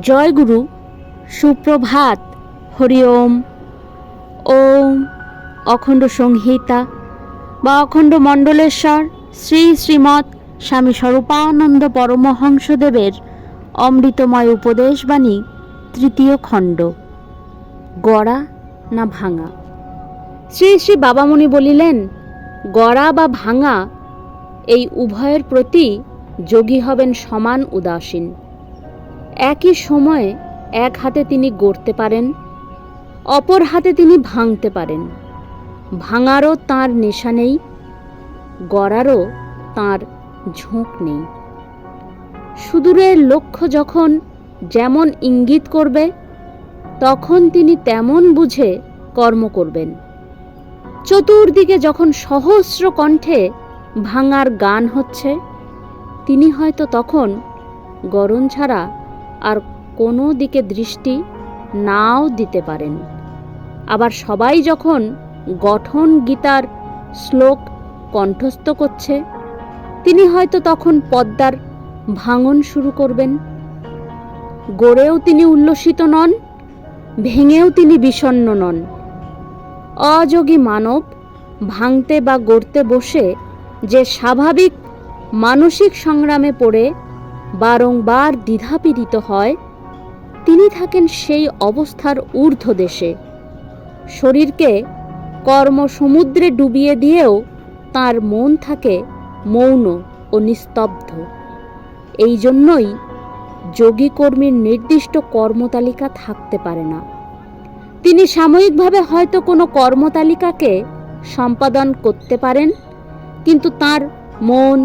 জয়গুরু, সুপ্রভাত, হরি ওম। ওম, অখণ্ড সংহিতা বা অখণ্ড মণ্ডলেশ্বর, শ্রী শ্রীমৎ স্বামী স্বরূপানন্দ পরমহংসদেবের অমৃতময় উপদেশবাণী, তৃতীয় খণ্ড। গড়া না ভাঙা? শ্রী শ্রী বাবামণি বলিলেন, গড়া বা ভাঙা, এই উভয়ের প্রতি যোগী হবেন সমান উদাসীন। একই সময়ে এক হাতে তিনি গড়তে পারেন, অপর হাতে তিনি ভাঙতে পারেন। ভাঙারও তার নেশা নেই, গড়ারও তার ঝোঁক নেই। সুদূরের লক্ষ্য যখন যেমন ইঙ্গিত করবে, তখন তিনি তেমন বুঝে কর্ম করবেন। চতুর্দিকে যখন সহস্র কণ্ঠে ভাঙার গান হচ্ছে, তিনি হয়তো তখন গরম ছাড়া আর কোনো দিকে দৃষ্টি নাও দিতে পারেন। আবার সবাই যখন গঠন গীতার শ্লোক কণ্ঠস্থ করছে, তিনি হয়তো তখন পদ্মার ভাঙন শুরু করবেন। গড়েও তিনি উল্লসিত নন, ভেঙেও তিনি বিষণ্ণ নন। অযোগী মানব ভাঙতে বা গড়তে বসে যে স্বাভাবিক মানসিক সংগ্রামে পড়ে বারংবার দ্বিধাপীড়িত হয়। তিনি থাকেন সেই অবস্থার ঊর্ধ্ব দেশে শরীরকে কর্মসমুদ্রে ডুবিয়ে দিয়েও তার মন থাকে মৌন ও নিস্তব্ধ। এই জন্যই যোগী কর্মীর নির্দিষ্ট কর্মতালিকা থাকতে পারে না। তিনি সাময়িকভাবে হয়তো কোনো কর্মতালিকাকে সম্পাদন করতে পারেন, কিন্তু তার মন,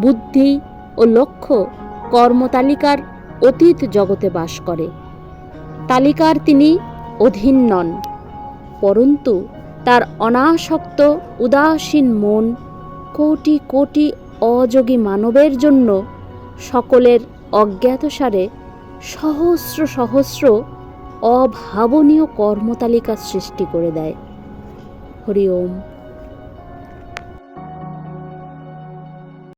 বুদ্ধি ও লক্ষ্য কর্মতালিকার অতীত জগতে বাস করে। তালিকার তিনি অধীন নন, পরন্তু তার অনাসক্ত, উদাসীন মন কোটি কোটি অযোগী মানবের জন্য সকলের অজ্ঞাতসারে সহস্র সহস্র অভাবনীয় কর্মতালিকা সৃষ্টি করে দেয়। হরি ওম।